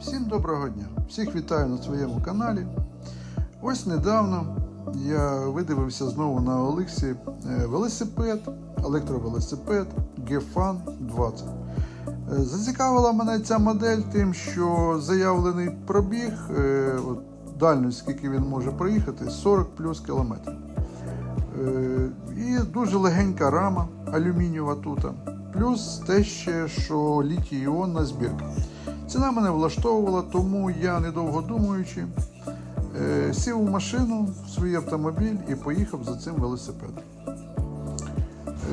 Всім доброго дня! Всіх вітаю на своєму каналі. Ось недавно я видивився знову на Олексі е, велосипед, електровелосипед GFAN 20. Е, Зацікавила мене ця модель тим, що заявлений пробіг, е, дальність, скільки він може проїхати, 40 плюс кілометрів. І дуже легенька рама алюмінієва тут. Плюс те ще, що літій іонна збірка. Ціна мене влаштовувала, тому я, недовго думаючи, е, сів у машину в свій автомобіль і поїхав за цим велосипедом.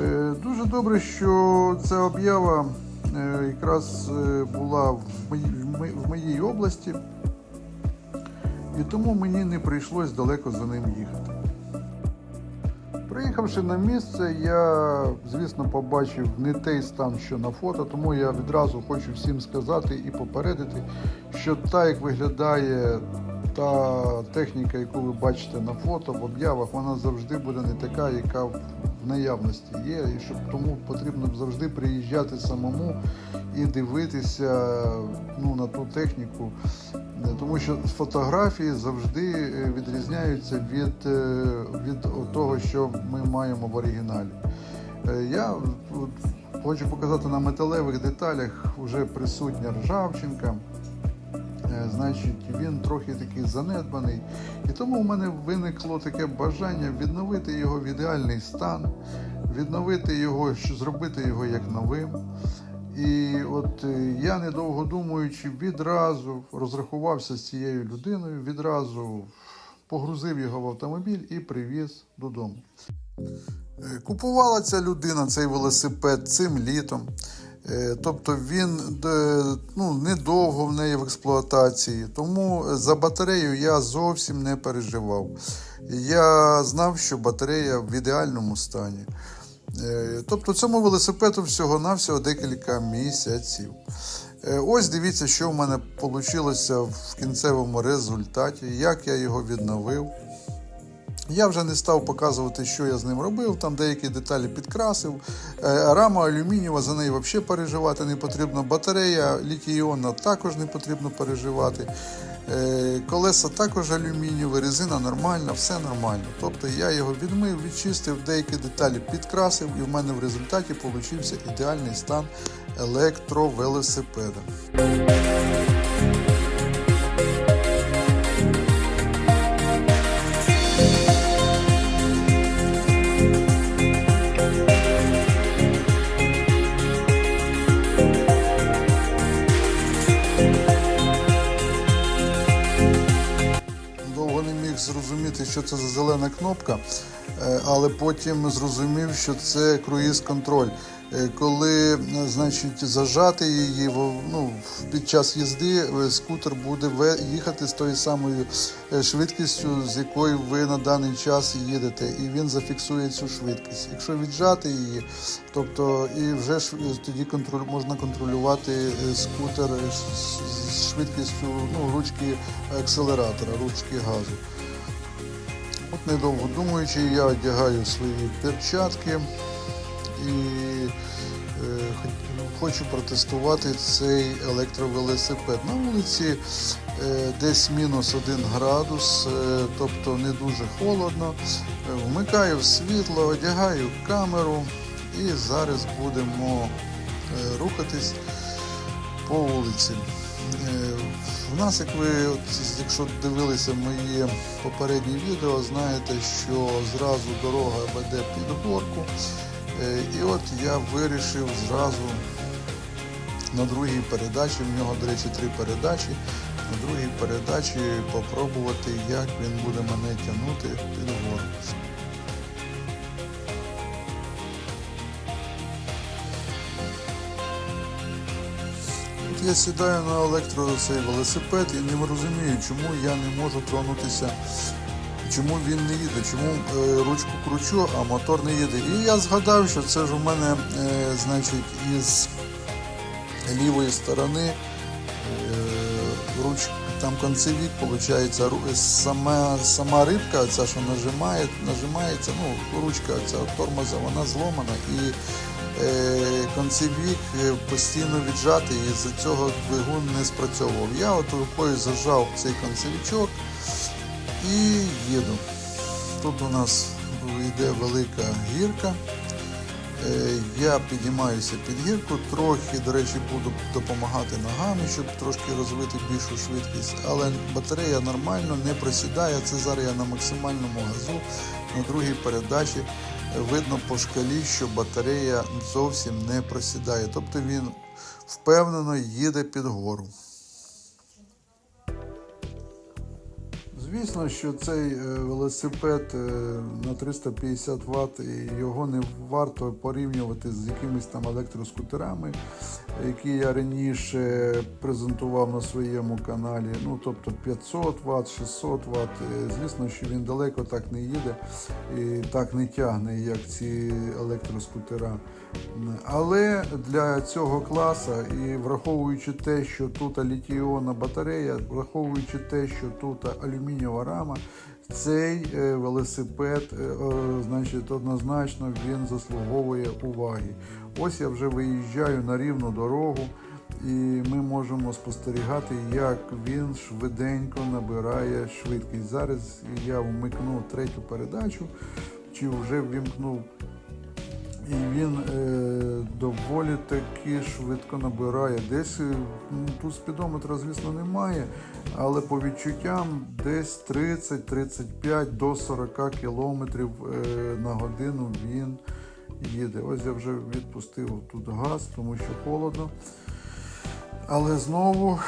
Е, Дуже добре, що ця об'ява е, якраз була в моїй області, і тому мені не прийшлось далеко за ним їхати. Приїхавши на місце, я, звісно, побачив не той стан, що на фото, тому я відразу хочу всім сказати і попередити, що та, як виглядає та техніка, яку ви бачите на фото, в об'явах, вона завжди буде не така, яка в наявності є. І щоб тому потрібно завжди приїжджати самому і дивитися ну, на ту техніку. Е, Тому що фотографії завжди е, відрізняються від, е, від того, що ми маємо в оригіналі. Я хочу показати на металевих деталях вже присутня ржавчинка. Значить, він трохи такий занедбаний. І тому в мене виникло таке бажання відновити його в ідеальний стан, відновити його, зробити його як новим. І от е, я, недовго думаючи, відразу розрахувався з цією людиною, відразу погрузив його в автомобіль і привіз додому. Е, Купувала ця людина цей велосипед цим літом. Е, Тобто він ну, недовго в неї в експлуатації, тому за батарею я зовсім не переживав. Я знав, що батарея в ідеальному стані. Е, Тобто цьому велосипеду всього-навсього декілька місяців. Е, Ось дивіться, що в мене вийшло в кінцевому результаті, як я його відновив. Я вже не став показувати, що я з ним робив. Там деякі деталі підкрасив. Е, Рама алюмінієва, за неї взагалі переживати не потрібно. Батарея літій-іонна також не потрібно переживати. Е, Колеса також алюмінієві, резина нормальна, все нормально. Тобто я його відмив, відчистив, деякі деталі підкрасив, і в мене в результаті получився ідеальний стан електровелосипеда. Це за зелена кнопка, е, але потім зрозумів, що це круїз-контроль. Е, Коли е, значить, зажати її ну, під час їзди, скутер буде їхати з тою самою швидкістю, з якою ви на даний час їдете, і він зафіксує цю швидкість. Якщо віджати її, тобто і вже тоді контроль, можна контролювати скутер з швидкістю ну, ручки акселератора, ручки газу. Недовго думаючи, я одягаю свої перчатки і е, хочу протестувати цей електровелосипед. На вулиці е, десь мінус один градус, е, тобто не дуже холодно. Вмикаю світло, одягаю камеру і зараз будемо рухатись по вулиці. Е, В нас, як ви, якщо дивилися мої попередні відео, знаєте, що зразу дорога веде під горку. Е, І от я вирішив зразу на другій передачі, в нього, до речі, три передачі. На другій передачі попробувати, як він буде мене тягнути під гору. Я сідаю на електро цей велосипед і не розумію, чому я не можу тронутися, чому він не їде, чому е, ручку кручу, а мотор не їде. І я згадав, що це ж у мене, е, значить, із лівої сторони е, руч, там концевік, виходить, сама, сама рибка, ця, що нажимає, нажимається, ну, ручка ця тормоза, вона зломана і концевік е, постійно віджатий, і з цього двигун не спрацьовував. Я от рукою зажав цей концевічок і їду. Тут у нас йде велика гірка. Е, Я піднімаюся під гірку, трохи, до речі, буду допомагати ногами, щоб трошки розвити більшу швидкість, але батарея нормально не просідає. Це зараз я на максимальному газу на другій передачі. Видно по шкалі, що батарея зовсім не просідає. Тобто він впевнено їде під гору. Звісно, що цей е, велосипед е, на 350 Вт, його не варто порівнювати з якимись там електроскутерами, які я раніше презентував на своєму каналі. Ну, тобто 500 Вт, 600 Вт. Звісно, що він далеко так не їде і так не тягне, як ці електроскутера. Але для цього класу і враховуючи те, що тут літій-іонна батарея, враховуючи те, що тут алюмінієва рама, цей е, велосипед, е, значить, однозначно він заслуговує уваги. Ось я вже виїжджаю на рівну дорогу, і ми можемо спостерігати, як він швиденько набирає швидкість. Зараз я вмикну третю передачу, чи вже ввімкнув і він е, доволі таки швидко набирає. Десь ну, тут спідометра, звісно, немає, але по відчуттям десь 30-35 до 40 кілометрів е, на годину він їде. Ось я вже відпустив тут газ, тому що холодно. Але знову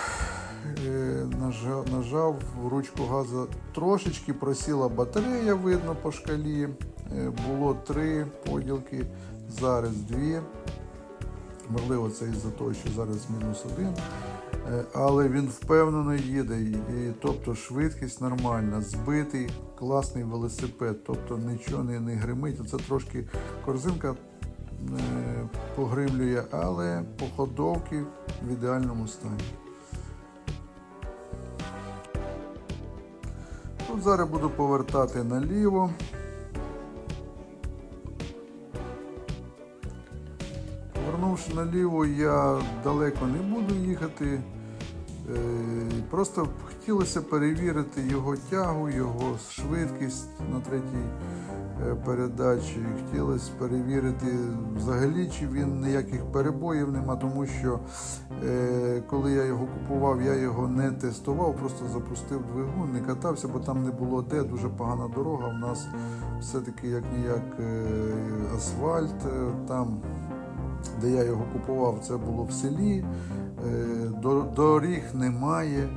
е, нажав, нажав в ручку газу. Трошечки просіла батарея, видно по шкалі. Е, Було три поділки, зараз дві. Можливо, це із-за того, що зараз мінус один. Е, Але він впевнено їде. І, тобто швидкість нормальна, збитий, класний велосипед, тобто нічого не, не гримить. Це трошки корзинка е, погримлює, але по ходовці в ідеальному стані. Тут зараз буду повертати наліво. Повернувши наліво, я далеко не буду їхати. Е, Просто хотілося перевірити його тягу, його швидкість на третій е, передачі. Хотілося перевірити взагалі, чи він ніяких перебоїв нема, тому що е, коли я його купував, я його не тестував, просто запустив двигун, не катався, бо там не було де, дуже погана дорога. У нас все-таки як ніяк асфальт. Там де я його купував, це було в селі. Е, Доріг немає.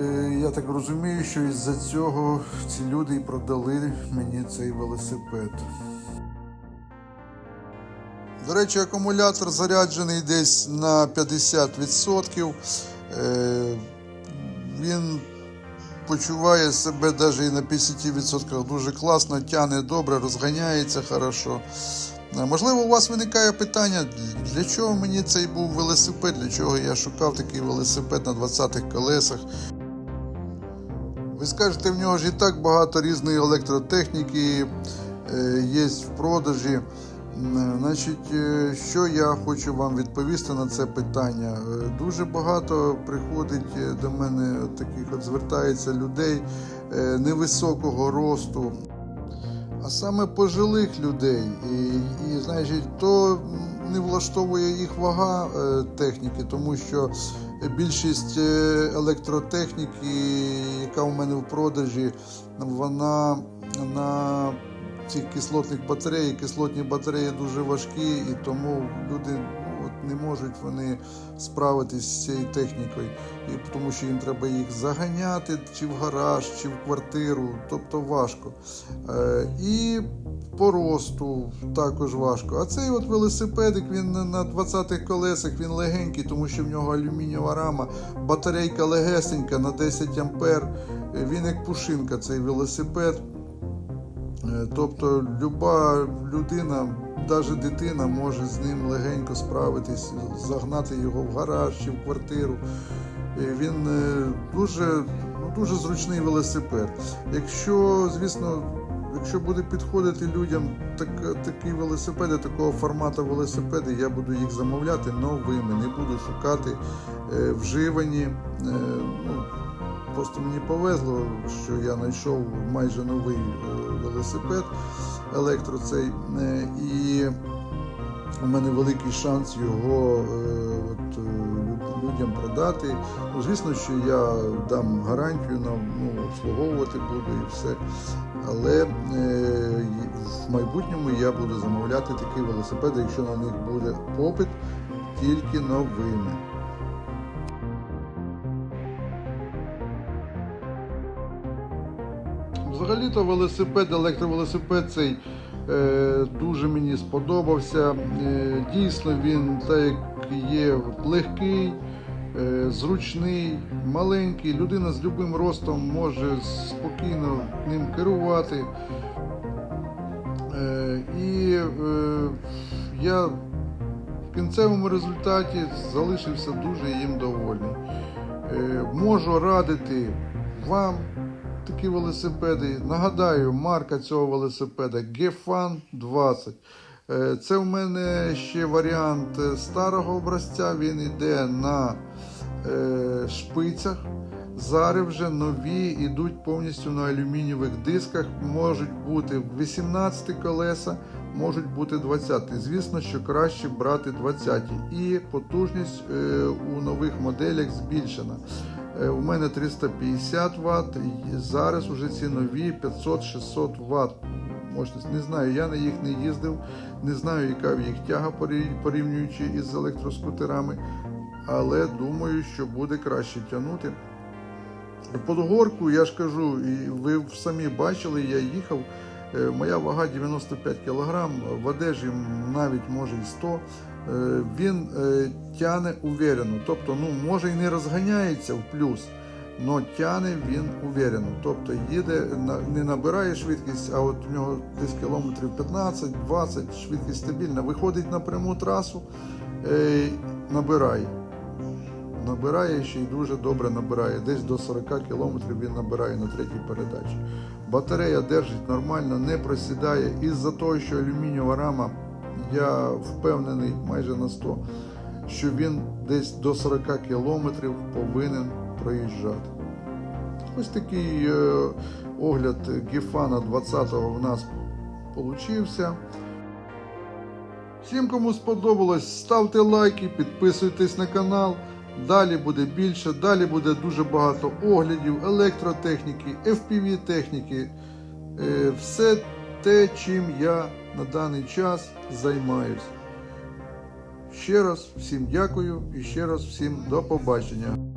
Е, Я так розумію, що із-за цього ці люди і продали мені цей велосипед. До речі, акумулятор заряджений десь на 50%. Е, Він почуває себе навіть і на 50% дуже класно, тяне добре, розганяється хорошо. Е, Можливо, у вас виникає питання, для чого мені цей був велосипед, для чого я шукав такий велосипед на 20-х колесах. Ви скажете, в нього ж і так багато різної електротехніки е, є в продажі. Значить, е, що я хочу вам відповісти на це питання? Дуже багато приходить до мене таких от звертається людей невисокого росту, а саме пожилих людей. І, і значить, то не влаштовує їх вага е, техніки, тому що більшість е, електротехніки, яка у мене в продажі, вона на цих кислотних батареї, Кислотні батареї дуже важкі, і тому люди не можуть вони справитись з цією технікою, і тому що їм треба їх заганяти чи в гараж, чи в квартиру, тобто важко. Е, і по росту також важко. А цей от велосипедик він на- на 20-х колесах він легенький, тому що в нього алюмінієва рама, батарейка легесенька на 10 ампер. Е, Він як пушинка, цей велосипед. Е, Тобто люба людина, навіть дитина, може з ним легенько справитись, загнати його в гараж чи в квартиру. Він е, дуже, ну, дуже зручний велосипед. Якщо, звісно, якщо буде підходити людям так, такі велосипеди, такого формату велосипеди, я буду їх замовляти новими, не буду шукати е, вживані. Е, ну, просто мені повезло, що я знайшов майже новий е, велосипед електро цей. Е, і у мене великий шанс його е, от, е, людям продати. Ну, звісно, що я дам гарантію на ну, обслуговувати буду і все. Але е, в майбутньому я буду замовляти такі велосипеди, якщо на них буде попит, тільки новими. Взагалі-то велосипед, електровелосипед цей е, дуже мені сподобався. Е, дійсно, він так є легкий, е, зручний, маленький. Людина з любим ростом може спокійно ним керувати. Е, і е, я в кінцевому результаті залишився дуже їм довольний. Е, можу радити вам такі велосипеди. Нагадаю, марка цього велосипеда Gefan 20. Е, Це в мене ще варіант е, старого образця. Він йде на е, шпицях. Зараз вже нові йдуть повністю на алюмінієвих дисках. Можуть бути 18 колеса, можуть бути 20. Звісно, що краще брати 20. І потужність у нових моделях збільшена. Е, У мене 350 Вт, і зараз уже ці нові 500-600 Вт. Мощність. Не знаю, я на їх не їздив, не знаю, яка в їх тяга порівнюючи із електроскутерами, але думаю, що буде краще тягнути. Под горку, я ж кажу, ви самі бачили, я їхав. е, Моя вага 95 кг, в одежі навіть може і 100. Е, Він е, тяне уверено. Тобто, ну, може і не розганяється в плюс, але тяне він уверено. Тобто їде, не набирає швидкість, а от у нього десь кілометрів 15-20, швидкість стабільна. Виходить на пряму трасу, е, набирає набирає ще й дуже добре набирає. Десь до 40 км він набирає на третій передачі. Батарея держить нормально, не просідає. Із-за того, що алюмінієва рама, я впевнений майже на 100, що він десь до 40 км повинен проїжджати. Ось такий е, огляд Гефана 20-го в нас получився. Всім, кому сподобалось, ставте лайки, підписуйтесь на канал. Далі буде більше, далі буде дуже багато оглядів, електротехніки, FPV техніки. Е, Все те, чим я на даний час займаюсь. Ще раз всім дякую і ще раз всім до побачення.